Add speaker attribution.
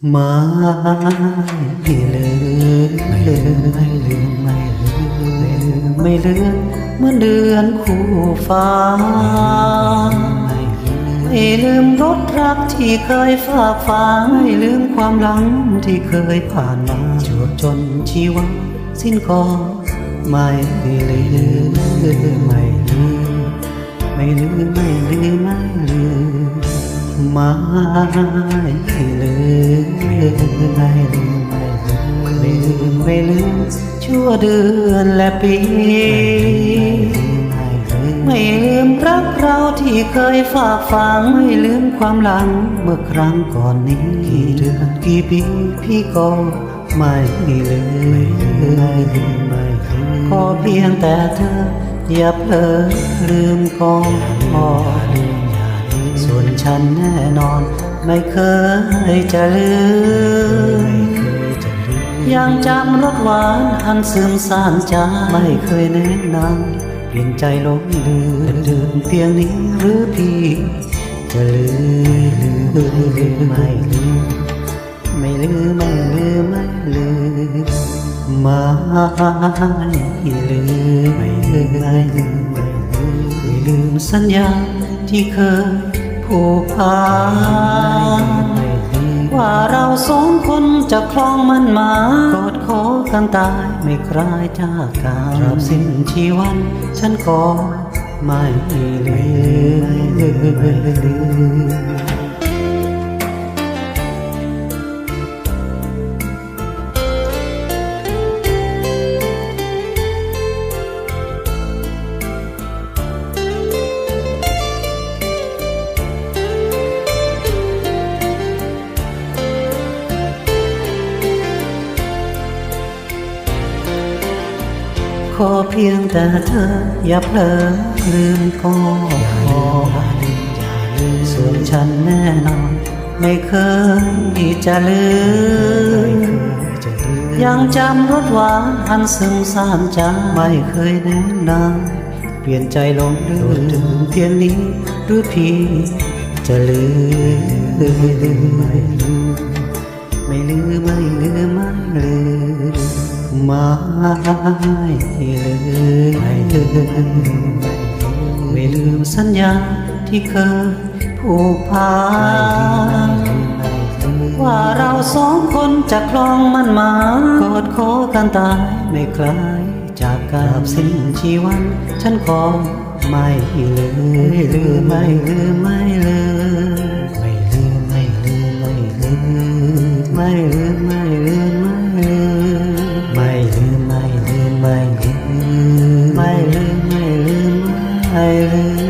Speaker 1: ไม่ลืมไม่ลืมไม่ลืมไม่ลืมไม่ลืมเมื่อเดือนคู่ฟ้า ไม่ลืมรสรักที่เคยฝากฟ้าไม่ลืมความหลังที่เคยผ่านมาจวบจนชีวะสิ้นก็ไม่ลืมไม่ลืมไม่ลืมไม่ลืมไม่ลืมไม่ลืม ม่ลืมไม่ลืมไม่ลืมไม่ลืมชั่วเดือนและปี ไม่ลืมรักเราที่เคยฝากฝังไม่ลืมความหลังเมื่อครั้งก่อนนี้กี่เดือนกี่ปีพี่ก็ไม่ลืมไม่ลืมไม่ลืมไม่ลืมขอเพียงแต่เธออย่าเผลอลืมก่อนพอลืมอย่าลืมส่วน ฉันแน่นอน ไม่เคยจะลืมยังจำรสหวานอันซึมซ่านใจไม่เคยแนะนำเปลี่ยนใจลงลืมลืมเพียงนี้หรือพี่จะลืมลืมลืมไม่ลืมไม่ลืมไม่ลืมไม่ลืมไม่ลืมไม่ลืมไม่ลืมไม่ลืมไม่ลืมสัญญาที่เคย ผูกพันว่าเราสองคนจะคลองมันมากอดขอกันตายไม่คลายจากกันตราบสิ้นชีวัน ฉันก็ไม่ลืมไม่ลืม ขอเพียงแต่เธอ อย่าเผลอลืมก็พอส่วนฉันแน่นอน ไม่เคยจะลืม ยังจำรสหวานอันซึ้งซ่านใจไม่เคยแนะนำเปลี่ยนใจลงลืมเพียงนี้หรือพี่จะลืมไม่ลืมไม่ลืมไม่ลืมไม่ลืม ไม่ลืมไม่ลืมไม่ลืมสัญญาที่เคยผูกพันว่าเราสองคนจะคลองมันมากอดขอกันตายไม่คลายจากกับสิ้นชีวัน ฉันขอไม่ลืมไม่ลืมไม่ลืมไม่ลืมไม่ลืมไม่ลืมไม่ลืมไม่ลืมไม่ I live.